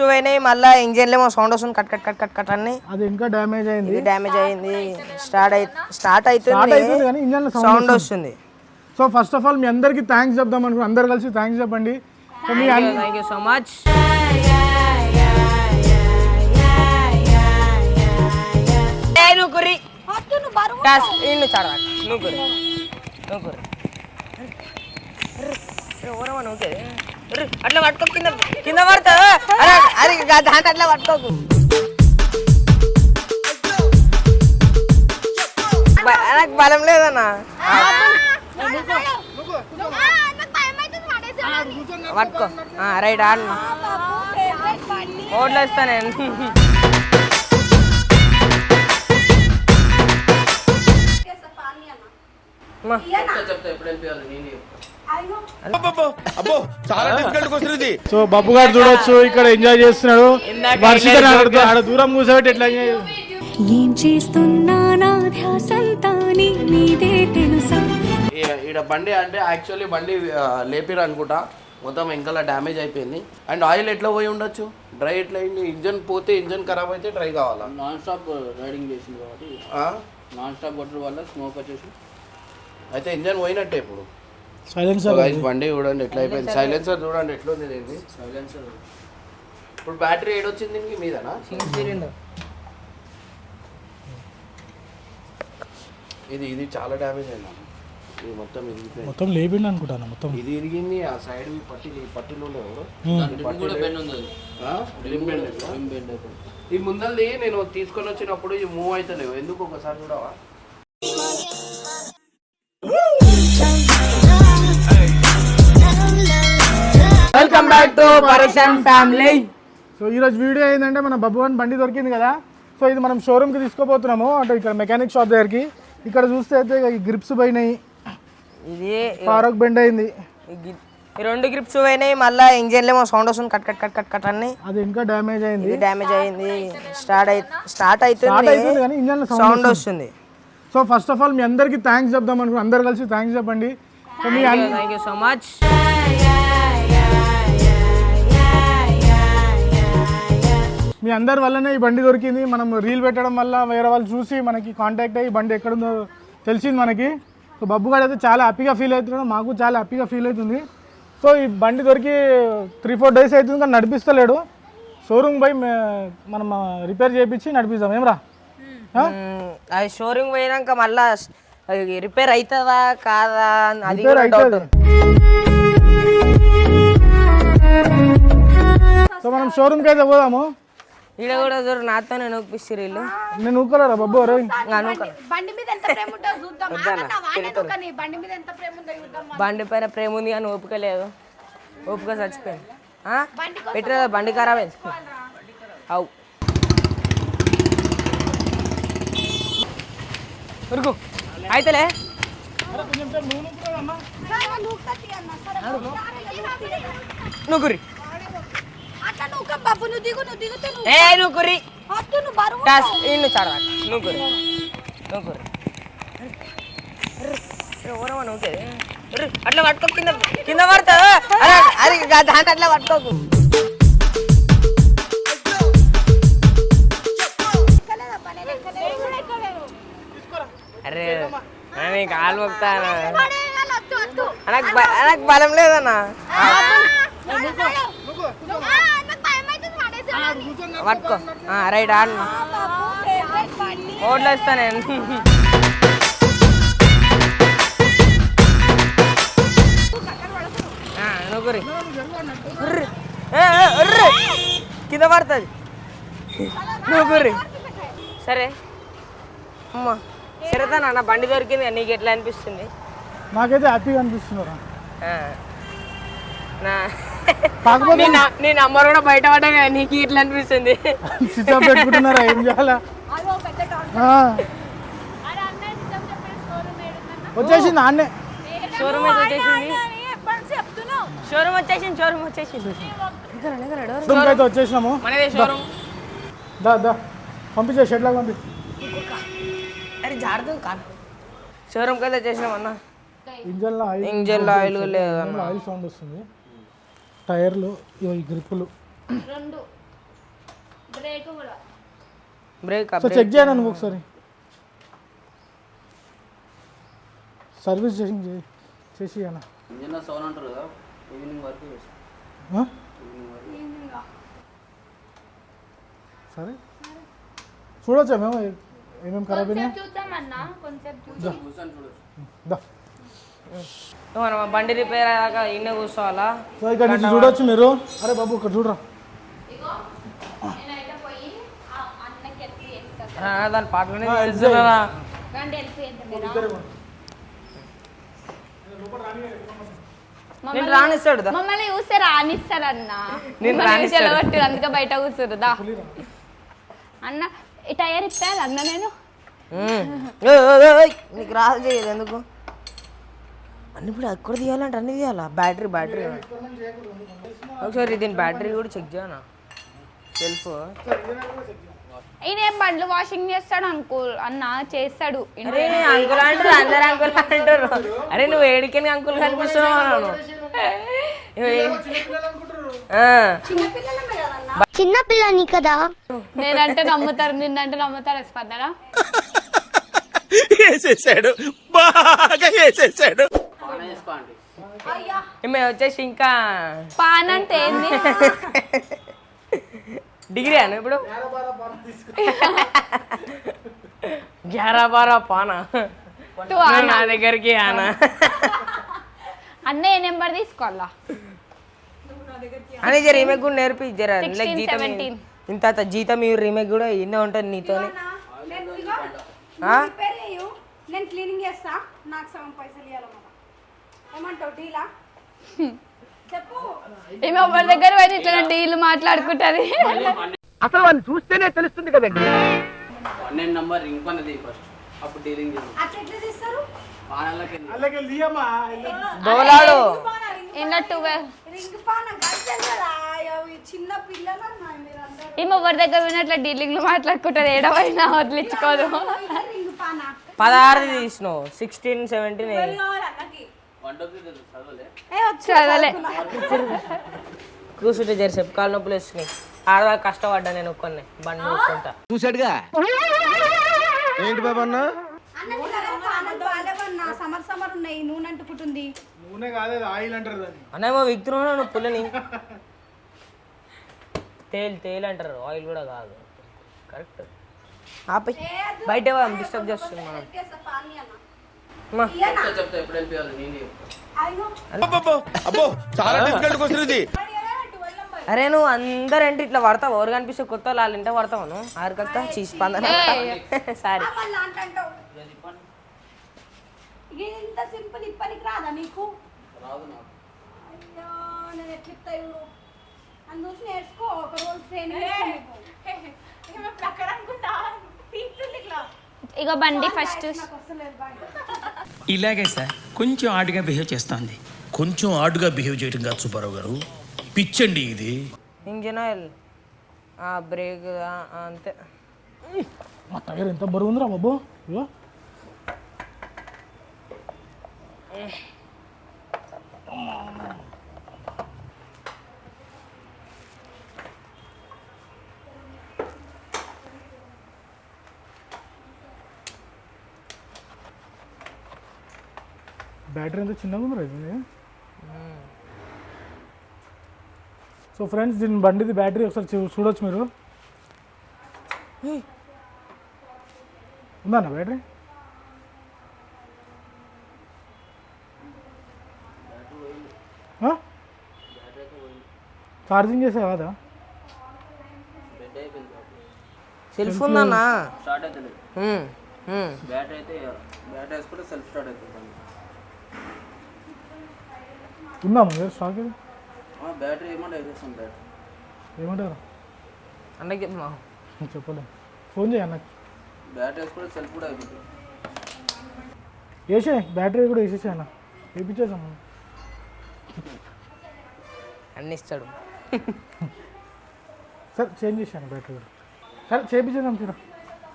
అయినాయి మళ్ళీ ఇంజిన్లో ఏమో సౌండ్ వస్తుంది cut cut cut cut cut అన్ని. అది ఇంకా డ్యామేజ్ అయింది. డ్యామేజ్ అయింది. స్టార్ట్ అయి స్టార్ట్ అవుతుంది. ఇంజన్ సౌండ్ సౌండ్ వస్తుంది. సో ఫస్ట్ ఆఫ్ ఆల్ మీ అందరికీ థ్యాంక్స్ చెప్దాం అనుకో అందరు కలిసి థ్యాంక్స్ చెప్పండి. సో మీ అన్- థ్యాంక్ యూ సో మచ్ నువ్వు కుర్రి. టాస్ ఇన్ను చాడవా నువ్వు కుర్రి. నువ్వు కుర్రి. ఎవరమ్మా నువ్వు అట్లా పట్టుకో కింద కింద పడతా. అరే దాంట్లో అట్లా పట్టుకోకు. బ- నాకు బలం లేదన్నా. పట్టుకో. రైట్ ఆడు. ఓట్లు వేస్తా నేను. సో బబ్బు గారు చూడొచ్చు ఇక్కడ ఎంజాయ్ చేస్తున్నాడు. వర్షిత ఆడ- దూరం కూర్చోబెట్టి ఎట్లా ఎంజాయ్? ఏం చేస్తున్నా నా ధ్యాసంతా నీ మీదే తెలుసా? ఈడ బండి అంటే యాక్చువల్లీ బండి లేపిరు అనుకుంటా. మొత్తం వెనకాల డ్యామేజ్ అయిపోయింది. అండ్ ఆయిల్ ఎట్లా పోయి ఉండొచ్చు? డ్రై ఎట్లా అయింది? ఇంజన్ పోతే ఇంజన్ ఖరాబ్ అయితే డ్రై కావాలా? నాన్ స్టాప్ రైడింగ్ చేసింది కాబట్టి ఆ? నాన్ స్టాప్ కొట్టడం వల్ల స్మోక్ వచ్చేసి అయితే ఇంజన్ పోయినట్టే ఇప్పుడు. సైలెన్సర్ బండి చూడండి ఎట్లా అయిపోయింది. సైలెన్సర్ చూడండి ఎట్లా ఉంది దీనికి సైలెన్సర్ ఇప్పుడు బ్యాటరీ ఏడొచ్చింది దీనికి మీదనా? ఇది ఇది చాలా డ్యామేజ్ అయింది ఇది మొత్తం ఇరిగిపోయింది. మొత్తం లేపిండి అనుకుంటాను మొత్తం? ఇది ఇరిగింది ఆ సైడ్ పట్టి ఈ పట్టీలు ఈ ముందల్ది నేను తీసుకొని వచ్చినప్పుడు ఇది మూవ్ అవుతలేవు ఎందుకు ఒకసారి చూడవా? Welcome back to Pareshan family so ఈరోజు వీడియో ఏంటంటే మన బబ్బువన్ బండి దొరికింది కదా. సో ఇది మనం షోరూమ్కి తీసుకోపోతున్నాము. అంటే ఇక్కడ మెకానిక్ షాప్ దగ్గరికి. ఇక్కడ చూస్తే అయితే ఈ గ్రిప్స్ పోయినాయి. ఇది ఫారక్ బెండ్ అయింది. ఈ రెండు గ్రిప్స్ పోయినాయి. మళ్ళీ ఇంజిన్లో ఏమో సౌండ్ వస్తుంది. Cut cut cut cut cut అన్ని. అది ఇంకా డ్యామేజ్ అయింది. ఇది డ్యామేజ్ అయింది. స్టార్ట్ అయి స్టార్ట్ స్టార్ట్ అవుతుంది కానీ ఇంజన్ సౌండ్ సౌండ్ వస్తుంది. సో ఫస్ట్ ఆఫ్ ఆల్ మీ అందరికీ థ్యాంక్స్ చెప్దాం అనుకో అందరు కలిసి థ్యాంక్స్ చెప్పండి. అన్- థ్యాంక్ యూ సో మచ్ మీ అందరి వల్లనే ఈ బండి దొరికింది. మనం రీల్ పెట్టడం వల్ల వేరే వాళ్ళు చూసి మనకి కాంటాక్ట్ అయ్యి బండి ఎక్కడుందో తెలిసింది మనకి. సో బబ్బు గారు అయితే చాలా హ్యాపీగా ఫీల్ అవుతున్నాడు. మాకు చాలా హ్యాపీగా ఫీల్ అవుతుంది. సో ఈ బండి దొరికి త్రీ ఫోర్ డేస్ అవుతుంది కానీ నడిపిస్తలేడు. షోరూమ్ పోయి మనం రిపేర్ చేయించి నడిపిస్తాం ఏమరా? అది షోరూమ్ పోయినాక మళ్ళా రిపేర్ అవుతుందా కాదా అది సో మనం షోరూమ్కి అయితే పోదాము. ఈడ కూడా చూడు నాతోనే నొప్పిస్తారు వీళ్ళు. నేను అనుకోలే బండి మీద ఎంత ప్రేమ ఉంటుందో చూద్దాం. ఆగన్నా, వాడేదో కానీ బండి మీద ఎంత ప్రేమ ఉందో చూద్దాం. బండి పైన ప్రేమ ఉంది కానీ ఓపిక లేదు. ఓపిక చచ్చిపోయింది. ఆ? పెట్టరా బండి ఖరాబ్ అయింది. అవు. ఉరుకు. అయితేలే? నువ్వు అట్లా నువ్వు ఒక బాబు నువ్వు దిగు నువ్వు దిగుతూ నువ్వు ఏ నువ్వు కుర్రి వద్దు నువ్వు బరువు టాస్ ఇన్ను చాడవా నువ్వు కుర్రి నువ్వు కుర్రి ఎవరమ్మా నువ్వు కుర్రి? అట్లా పట్టుకో కింద కింద పడతా. అరే దాంట్లో అట్లా పట్టుకోకు. అరే నేను కాలు మొక్తాను నాకు బలం లేదన్నా ఆ, నాకు భయం అవుతుంది, పడేసేయాలి. పట్టుకో రైట్ ఆడు. ఓట్లు వేస్తా నేను ఆ, నువ్వు గురి. ఉర్రు. ఏ, ఏ, ఉర్రు. కింద పడుతుంది నువ్వు గురి సరే అమ్మా సరేదా నాన్న బండి దొరికింది నీకు ఎట్లా అనిపిస్తుంది నాకైతే హ్యాపీగా అనిపిస్తున్నారు ఆ. నా కాకపోతే నీ నంబర్ కూడా బయట పడ్డా నీకు ఇట్లా అనిపిస్తుంది. Switch off పెట్టుకుంటున్నారా? ఏం చేయాలా? వచ్చేసింది ఆన్నే షోరూమ్ వచ్చేసింది? షోరూమ్ వచ్చేసింది షోరూమ్ వచ్చేసింది. రూమ్కి అయితే వచ్చేసినాము. షోరూమ్ దా. దా పంపించే పంపి. అరే జాగ్రత్త కాదు షోరూమ్కి అయితే వచ్చేసినాం అన్న. ఇంజన్లో ఆయిల్ ఇంజన్లో ఆయిల్ లేదన్న. ఇంజన్లో ఆయిల్ సౌండ్ వస్తుంది. టైర్లు ఈ గ్రిప్పులు. రెండు. బ్రేక్ కూడా. బ్రేక్ సో చెక్ చేయను నువ్వు ఒకసారి. సర్వీస్ చేసి చేసి అన్న. ఇంజన్ సౌండ్ అంటారు కదా ఈవినింగ్ వరకు చేస్తాం ఆ? ఈవినింగ్ వరకు సరే. చూడొచ్చా మేము? ఏమేమి ఖరాబ్ అయినాయి? చూద్దామన్నా కొంచెం చూద్దాం చూడొచ్చు. దా. మనం బండి రిపేర్ అయ్యాక ఇన్నే కూర్చోవాలా? సో ఇక్కడ నుంచి చూడొచ్చు మీరు. అరే బాబు ఇక్కడ చూడరా. దాని పాటలోనే తెలుసురా. నేను రానిస్తాడు. మమ్మల్ని చూస్తే రానిస్తారన్న. నేను మిమ్మల్ని రానిస్తాడు. అందుకే బయట కూర్చురు దా. అన్న ఈ టైర్ ఇప్పాలి అన్న నేను. నీకు రాదు చేయదు ఎందుకు? అన్ని ఇప్పుడు ఎక్కడ తీయాలంటే అన్ని తీయాలా? బ్యాటరీ బ్యాటరీ ఒకసారి దీని బ్యాటరీ కూడా చెక్ చేయనా? సెల్ఫ్ ఈయన ఏం బండ్లు వాషింగ్ చేస్తాడు అంకుల్ అన్న చేస్తాడు. అరే అంకుల్ అంటారు అందరు అంకుల్ అంటారు. అరే నువ్వు ఏడికని అంకుల్ కనిపిస్తున్నావు అన్నాను. ఆ. చిన్నపిల్లని కదా? నేనంటే నమ్ముతారు నిన్నంటే నమ్ముతారు స్పందన? పాన చేసుకో ఆంటీ ఈమె వచ్చేసి ఇంకా పాన్ అంటే ఏంది? డిగ్రీ అను ఇప్పుడు? గ్యారా బారా పానా నా దగ్గరికి ఆనా అన్న ఏ నెంబర్ తీసుకోవాలా? అని జర ఈమె కూడా నేర్పి జర 16, లైక్ జీతం 17. ఇంత జీతం ఈ రీమేక్ కూడా ఇన్నే ఉంటుంది నీతోని. ఆ? రిపేర్ చేయు నేను క్లీనింగ్ చేస్తా. నాకు సగం పైసలు ఇవ్వాలన్నమాట ఏమంటావు డీలా? చెప్పు. ఈమె ఎవరి దగ్గర పోయి ఇట్లా డీల్ మాట్లాడుకుంటది. పన్నెండు నంబర్ రింగ్ పన్నది ఫస్ట్ అప్పుడు డీలింగ్ అట్లా ఎట్లా అలాగే ట్వెల్వ్ రింగ్ పాన చిన్న పిల్లలు ఈమె ఎవరి దగ్గర పోయినట్ల డీలింగ్లు మాట్లాడుకుంటది. ఏడవైనా వదిలించుకోదు. రింగ్ పాన పదహారు తీసినావు. Sixteen seventeen చదవలే. కూర్చుంటే జర చెప్పు కాలు నొప్పులు వస్తున్నాయి. ఆడదాకా కష్టపడ్డా నేను ఒక్కనే బండి కదా పానలు బాగాలేవన్నా సమర్ సమర్ ఉన్నాయి నూనె అంటుకుంటుంది నూనె కాదే ఆయిల్ అంటారు దాన్ని. పుల్లని. తేల్ తేల్ అంటారు ఆయిల్ కూడా కాదు. కరెక్ట్. ఆపై. బయట డిస్టర్బ్ చేస్తుంది మనం చేస్తా పానీ అన్న అమ్మా. చెప్తా చెప్తా ఎప్పుడు వెళ్ళిపోయాలి నేను చెప్తా. అయ్యో. అరే. నువ్వు అందరంటే ఇట్లా పడతావు ఎవరు కనిపిస్తే కొత్త వాళ్ళు వాళ్ళ ఇంటే పడతావు నువ్వు? ఆరికక్క చీసి పందన. సారీ. ఇక బండి ఫస్ట్ ఇలాగే సార్ కొంచెం ఆడుగా బిహేవ్ చేస్తోంది. కొంచెం ఆడుగా బిహేవ్ చేయడం కాదు సుబ్బారావు గారు. పిచ్చండి ఇది. ఇంజిన్ ఆయిల్ బ్రేక్ అంతే. మా టైర్ ఎంత బరువు ఉందిరా బాబు? ఇగో. బ్యాటరీ ఎంత చిన్నగా ఇది? సో ఫ్రెండ్స్ దీని బండిది బ్యాటరీ ఒకసారి చూ- చూడొచ్చు మీరు. ఉందన్న బ్యాటరీ? ఛార్జింగ్ చేసే కాదా? సెల్ఫ్ ఉందన్నా. బ్యాటరీ అయితే బ్యాటరీ వేసుకుంటే సెల్ఫ్ స్టార్ట్ అవుతుంది. బండి. ఉందా మన స్టాక్ ఇది ఆ, బ్యాటరీ ఏమంటే వేసేస్తాం బ్యాటరీ. ఏమంటారు? అన్నకి మా చెప్పలే ఫోన్ చేయి అన్నకి బ్యాటరీ వేసుకుంటే సెల్ఫ్ కూడా అయిపోతుంది. వేసే బ్యాటరీ కూడా వేసేసే అన్న. వేయించేసాం అన్ని ఇస్తాడు. సరే చేంజ్ చేశాను బ్యాటరీ కూడా. సరే చేయించేద్దాం తీరా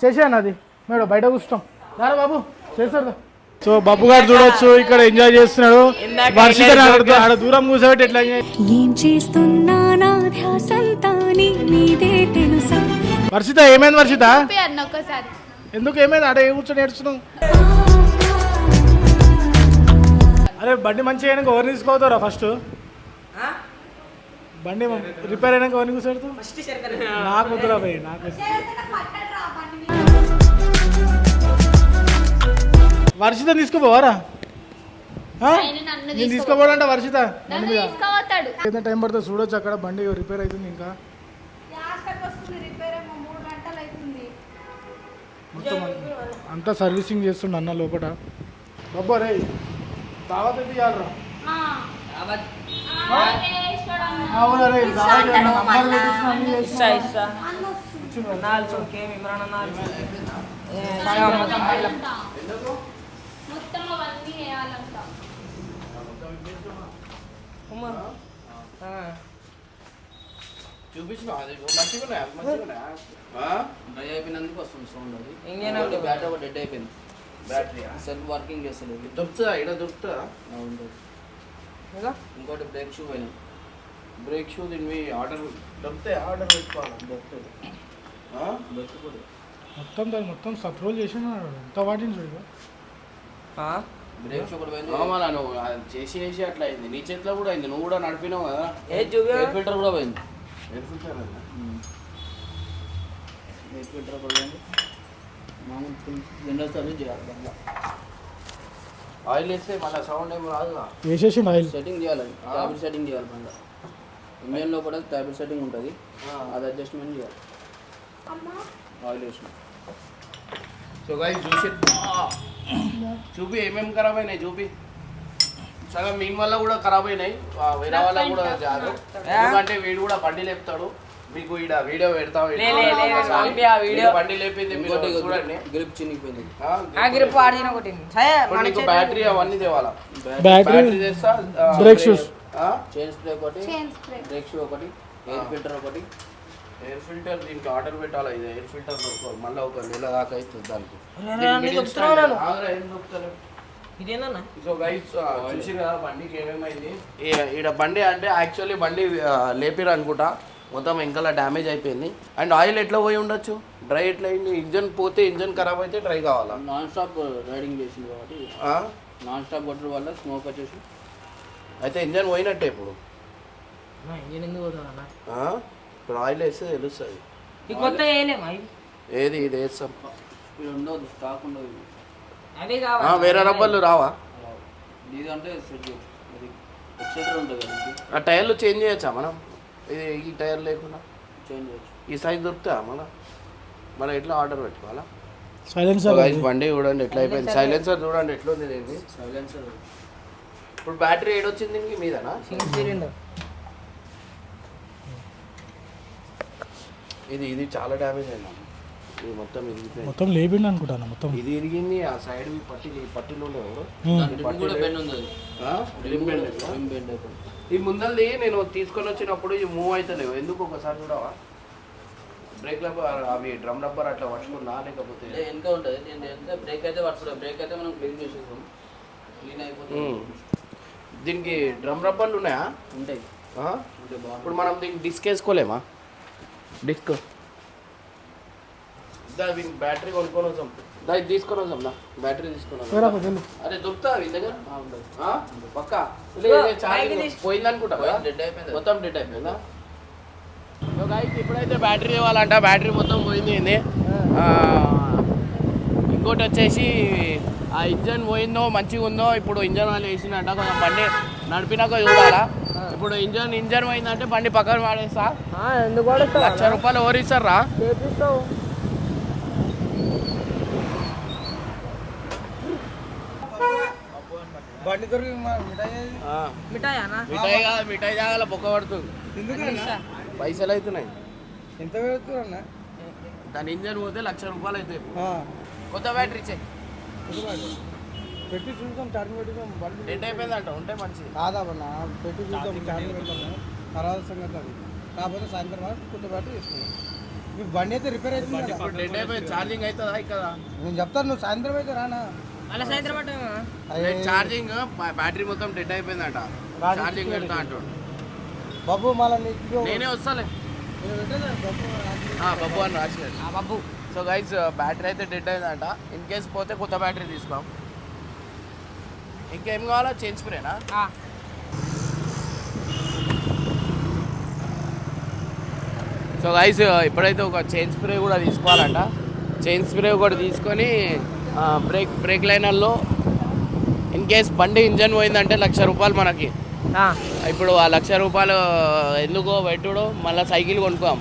చేసాను అది. మేడం బయట కూర్చుంటాం. రారా బాబు చేస్తాడు సో బాబు గారు చూడొచ్చు ఇక్కడ ఎంజాయ్ చేస్తున్నాడు. వర్షిత ఆడ దూరం కూర్చోబెట్టి ఎట్లా ఏం చేస్తున్నా నా ధ్యాసంతా నీ మీదే తెలుసా? వర్షిత ఏమైంది వర్షిత? ఎందుకు ఏమైంది? అడే కూర్చొని ఏడుస్తున్నావు? అరే బండి మంచిగా అయినాక ఎవరిని తీసుకోవతారా ఫస్ట్ బండి రిపేర్ అయినాక ఎవరిని శరత్ నాకు వద్దురా భయ్ నాకు వర్షిత తీసుకుపోవారా? నేను తీసుకోపోవాలంట వర్షిత. బండి మీద. టైం పడుతుంది చూడొచ్చు అక్కడ బండి రిపేర్ అవుతుంది ఇంకా? లాస్ట్కి వస్తుంది రిపేర్ ఏమో మూడు గంటలు అవుతుంది. మొత్తం అంతా. సర్వీసింగ్ చేస్తుండ అన్న లోపల బాబా రే దావత్ ఇవ్వాలరా అవునా రే దావత్. నంబర్ పెట్టించిన నాలుగు ఇమ్రాన్ నాలుగు మొత్తం అవన్నీ వేయాలంట చూపించిన అది మంచిగా ఉన్నాయా? మంచిగా ఉన్నాయా? ఆ? డ్రై అయిపోయినందుకు వస్తుంది సౌండ్ అది ఇంకోటి బ్యాటరీ ఒక డెడ్ అయిపోయింది బ్యాటరీయా సెల్ఫ్ వర్కింగ్ చేస్తలేదు దొరుకుతుందా ఇక్కడ దొరుకుతుందా అవును. ఇంకోటి బ్రేక్ షూ పోయినాయి బ్రేక్ షూ దీన్ని ఆర్డర్ దొరికితే ఆర్డర్ పెట్టుకోవాలి దొరుకుతుంది ఆ? దొరకకూడదు మొత్తం దాన్ని మొత్తం సప్రోల్ చేసిన ఎంత వాటిని చూడు బ్రేక్ షూ కూడా పోయింది. మళ్ళా నువ్వు అది చేసి చేసి అట్లా అయింది. నీ చేతిలో కూడా అయింది. నువ్వు కూడా నడిపినావు కదా. ఏ చూపి ఎయిర్ ఫిల్టర్ కూడా పోయింది. ఎయిర్ ఫిల్టర్ అయిందా? ఎయిర్ ఫిల్టర్ కూడా పోయింది. మామూలు జనరల్ సర్వీస్ చేయాలి ఆయిల్ వేస్తే మళ్ళీ సౌండ్ ఏం రాదుగా వేసేసి ఆయిల్. సెట్టింగ్ చేయాలి. ట్యాబ్లెట్ సెట్టింగ్ చేయాలి బండ ఇంజన్లో కూడా ట్యాబ్లెట్ సెట్టింగ్ ఉంటుంది. అది అడ్జస్ట్మెంట్ చేయాలి. ఆయిల్ వేసిన. సో గాయస్ చూసి చూపి ఏమేమి ఖరాబ్ అయినాయి చూపి. సగం మీ వల్ల కూడా ఖరాబ్ అయినాయి. వేరే వాళ్ళ కూడా జాదు ఎందుకంటే వీడు కూడా బండి లేపుతాడు. మీకు ఈడ వీడియో పెడతా లే, లే, లే, పంపి ఆ వీడియో. బండి లేపింది మీరు చూడండి. గ్రిప్ చినిగిపోయింది. గ్రిప్ ఆడిన కొట్టింది బ్యాటరీ అవన్నీ తేవాలా? బ్యాటరీ తెస్తా బ్రేక్ షూస్. ఆ? చైన్ స్ప్రే ఒకటి చైన్ స్ప్రే. బ్రేక్ షూ ఒకటి ఎయిర్ ఫిల్టర్ ఒకటి ఎయిర్ ఫిల్టర్ దీనికి ఆర్డర్ పెట్టాలి? ఇది ఎయిర్ ఫిల్టర్ దొరకదు. మళ్ళీ ఒక నెల దాకా అవుతుంది దానికి. సో గైస్ చూసి కదా బండికి ఏమేమైంది? ఈడ బండి అంటే యాక్చువల్లీ బండి లేపిరు అనుకుంటా. మొత్తం ఇంకలా డ్యామేజ్ అయిపోయింది. అండ్ ఆయిల్ ఎట్లా పోయి ఉండొచ్చు? డ్రై ఎట్లా అయింది? ఇంజన్ పోతే ఇంజన్ ఖరాబ్ అయితే డ్రై కావాలా? నాన్ స్టాప్ రైడింగ్ చేసింది కాబట్టి. ఆ? నాన్ స్టాప్ కొట్టడం వల్ల స్మోక్ వచ్చేసి అయితే ఇంజన్ పోయినట్టే ఇప్పుడు. ఇంజన్ ఎందుకు పోతుందన్నా? ఆ? ఇప్పుడు ఆయిల్ వేస్తే తెలుస్తుంది. ఈ కొత్త వేయలేమా ఇవి? ఏది ఇది వేస్తాం. ఇది ఉండదు స్టాక్ ఉండదు. ఆ, కావాలి. వేరే రబ్బర్లు రావా? ఇది అంటే సెట్ చేయొచ్చు. అది ఎక్సెటర్ ఉంటుంది కదా ఇది. ఆ టైర్లు చేంజ్ చేయొచ్చా మనం? ఇది ఈ టైర్ లేకుండా? చేంజ్ చేయొచ్చు. ఈ సైజ్ దొరుకుతా మన మనం ఎట్లా ఆర్డర్ పెట్టుకోవాలా? సైలెన్సర్ Guys, బండి చూడండి ఎట్లా అయిపోయింది. సైలెన్సర్ చూడండి ఎట్లా ఉంది. సైలెన్సర్ ఇప్పుడు బ్యాటరీ ఏడొచ్చింది దీనికి మీదనా? సిలిండర్ ఇది ఇది చాలా డ్యామేజ్ అయింది. ఇది మొత్తం ఇరిగిపోయింది. మొత్తం లేపిండి అనుకుంటాను మొత్తం? ఇది ఇరిగింది ఆ సైడ్ పట్టి ఈ పట్టీలు ఉండవు రిమ్ కూడా బెండ్ ఉంది. అది ఆ? రిమ్ బెండ్ ఉందా? రిమ్ బెండ్ అయిపోయింది. ఈ ముందల్ది నేను తీసుకొని వచ్చినప్పుడు ఇవి మూవ్ అవుతలేవు ఎందుకు ఒకసారి చూడవా? బ్రేక్ రబ్బర్ అవి డ్రమ్ రబ్బర్ అట్లా పట్టుకున్నా లేకపోతే? వెనక ఉంటుంది. ఎంత బ్రేక్ అయితే పడుతుంది బ్రేక్ అయితే మనం క్లీన్ చేసేస్తాం క్లీన్ అయిపోతుంది. దీనికి డ్రమ్ రబ్బర్లు ఉన్నాయా? ఉంటాయి. ఆ? ఉంటే బాగుంటుంది ఇప్పుడు మనం దీనికి డిస్క్ వేసుకోలేమా? డిస్క్. బ్యాటరీ కొనుక్కొని వస్తాం. దా ఇది తీసుకొని వస్తాం దా. బ్యాటరీ తీసుకొని వస్తాం. వెళ్ళు అరే దొరుకుతా మీ దగ్గర? పక్కా? ఛార్జింగ్ పోయింది అనుకుంటా? డెడ్ అయిపోయింది. మొత్తం డెడ్ అయిపోయిందా? ఇప్పుడైతే బ్యాటరీ ఇవ్వాలంట బ్యాటరీ మొత్తం పోయింది ఇంకోటి వచ్చేసి ఆ ఇంజన్ పోయిందో మంచిగా ఉందో ఇప్పుడు ఇంజన్ వాళ్ళు వేసిందంట కొంచెం బండి నడిపినాక చూడాలా? ఇప్పుడు ఇంజన్ ఇంజన్ పోయిందంటే బండి పక్కన వాడేస్తా ఆ, ఎందుకు లక్ష రూపాయలు ఓరిస్తారా చేపిస్తావు. మిఠాయి అన్న మిఠాయి కాదు మిఠాయి జాగాల బొక్క పడుతుంది. పైసలు అవుతున్నాయి ఎంత పెడుతున్నా దాని ఇంజన్ పోతే లక్ష రూపాయలు అవుతాయి కొత్త బ్యాటరీ ఇచ్చే. పెట్టి చూద్దాం టర్న్ పెట్టుదాం బండి డెడ్ అయిపోయిందంట ఉంటే మంచిది. కాదమ్మా పెట్టి చూద్దాం టర్న్ పెడతాము తర్వాత సంగతి అది. కాకపోతే సాయంత్రం వరకు కొత్త బ్యాటరీ తీసుకున్నాం మీ బండి అయితే రిపేర్ అవుతుంది డెడ్ అయిపోయింది ఛార్జింగ్ అవుతుందా కదా నేను చెప్తాను నువ్వు సాయంత్రం అయితే రానా? అలా సాయంత్రం ఛార్జింగ్ బ్యాటరీ మొత్తం డెడ్ అయిపోయిందంట. ఛార్జింగ్ పెడతా అంటాడు. బాబు మళ్ళీ నీకు నేనే వస్తాలే. బాబు అని రాసినాడు ఆ బాబు. సో గైస్ బ్యాటరీ అయితే డెడ్ అయిందంట ఇన్ కేస్ పోతే కొత్త బ్యాటరీ తీసుకోం ఇంకేం కావాలా చేంజ్ స్ప్రేనా ఆ. సో గైస్ ఇప్పుడైతే ఒక చైన్ స్ప్రే కూడా తీసుకోవాలంట. చైన్ స్ప్రే కూడా తీసుకొని బ్రేక్ బ్రేక్ లైనర్లో ఇన్ కేస్ బండి ఇంజన్ పోయిందంటే లక్ష రూపాయలు మనకి. ఆ. ఇప్పుడు ఆ లక్ష రూపాయలు ఎందుకో పెట్టుడు మళ్ళీ సైకిల్ కొనుక్కోం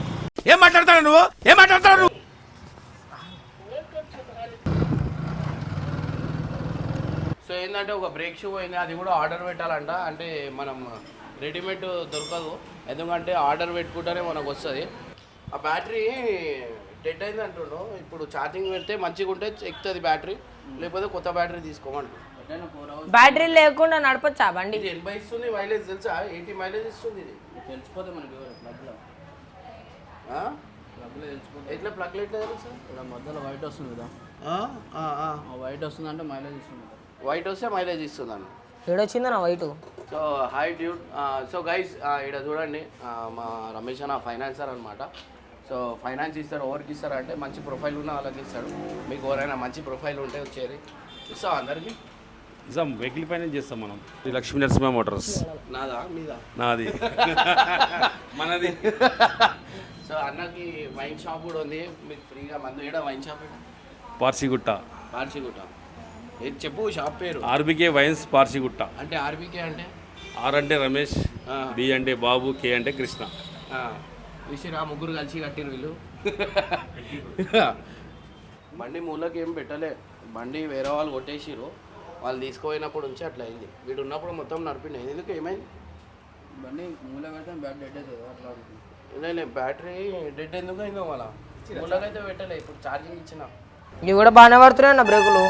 ఏం మాట్లాడతాడు నువ్వు? ఏం మాట్లాడతాడు నువ్వు సో ఏంటంటే ఒక బ్రేక్ షూ పోయింది అది కూడా ఆర్డర్ పెట్టాలంట. అంటే మనం రెడీమేడ్ దొరకదు. ఎందుకంటే ఆర్డర్ పెట్టుకుంటేనే మనకు వస్తుంది. ఆ బ్యాటరీ డెడ్ అయింది అంటుండు. ఇప్పుడు ఛార్జింగ్ పెడితే మంచిగా ఉంటే ఎక్కుతుంది బ్యాటరీ లేకపోతే కొత్త బ్యాటరీ తీసుకోమంటు. బ్యాటరీ లేకుండా నడపచ్చా బండి? ఎనభై ఇస్తుంది మైలేజ్ తెలుసా? ఎయిటీ మైలేజ్ ఇస్తుంది ఇది. తెలిసిపోతే మనకి ఎట్లా ప్లగ్ ఎట్లా తెలుసా? ఇక్కడ మధ్యలో వైట్ వస్తుంది కదా. వైట్ వస్తుందంటే మైలేజ్ ఇస్తుంది. వైట్ వస్తే మైలేజ్ ఇస్తుందండి. ఏడొచ్చిందో నా white so hi dude so guys ఇక్కడ చూడండి. మా రమేష్ అన్న ఫైనాన్సర్ అనమాట సో ఫైనాన్స్ ఇస్తారు ఎవరికి ఇస్తారు అంటే మంచి ప్రొఫైల్ ఉన్న వాళ్ళకి ఇస్తాడు. మీకు ఎవరైనా మంచి ప్రొఫైల్ ఉంటే వచ్చేది. ఇస్తాం అందరికి నిజాం వెహికల్ ఫైనాన్స్ చేస్తాం మనం. ఈ లక్ష్మీ నరసింహ మోటార్స్ నాదా? మీదా? నాది. మనది. సో అన్నకి వైన్ షాప్ కూడా ఉంది. మీకు ఫ్రీగా మందు ఏడా వైన్ షాప్ పార్సిగుట్ట. పార్చిగుట్ట ఏది చెప్పు షాప్ పేరు? R B K wines Parsigutta. అంటే ఆర్బీకే అంటే? ఆర్ అంటే రమేష్. బి అంటే బాబు కే అంటే కృష్ణ. ఆ, విసిరా ముగ్గురు కలిసి కట్టిరు వీళ్ళు. బండి మూలకి ఏం పెట్టలే. బండి వేరే వాళ్ళు కొట్టేసిరు వాళ్ళు తీసుకుపోయినప్పుడు నుంచి అట్లా అయింది. వీడు ఉన్నప్పుడు మొత్తం నడిపిండి. ఎందుకు ఏమైంది? బండి మూల పెడితే బ్యాట్ డెడ్ అవుతుంది. అట్లా అవుతుంది. లేదు బ్యాటరీ డెడ్ ఎందుకు అయిందో మళ్ళా? మూలకైతే పెట్టలే. ఇప్పుడు ఛార్జింగ్ ఇచ్చిన. ఇవి కూడా బాగానే పడుతున్నాయి నా బ్రేకులు.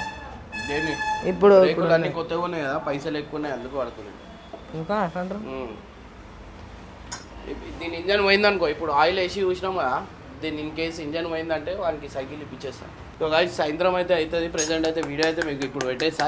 ఇప్పుడు బ్రేకులు అన్ని కొత్తగా ఉన్నాయి కదా పైసలు ఎక్కువ ఉన్నాయి అందుకు పడుతున్నాయి ఇంకా అట్లా దీని ఇంజన్ పోయిందనుకో ఇప్పుడు ఆయిల్ వేసి చూసినాం కదా దీని ఇన్ కేసు ఇంజన్ పోయిందంటే వానికి సైకిల్ ఇప్పించేస్తాం సో గాయస్ సాయంత్రం అయితే అవుతుంది ప్రెసెంట్ అయితే వీడియో అయితే మీకు ఇప్పుడు పెట్టేస్తా.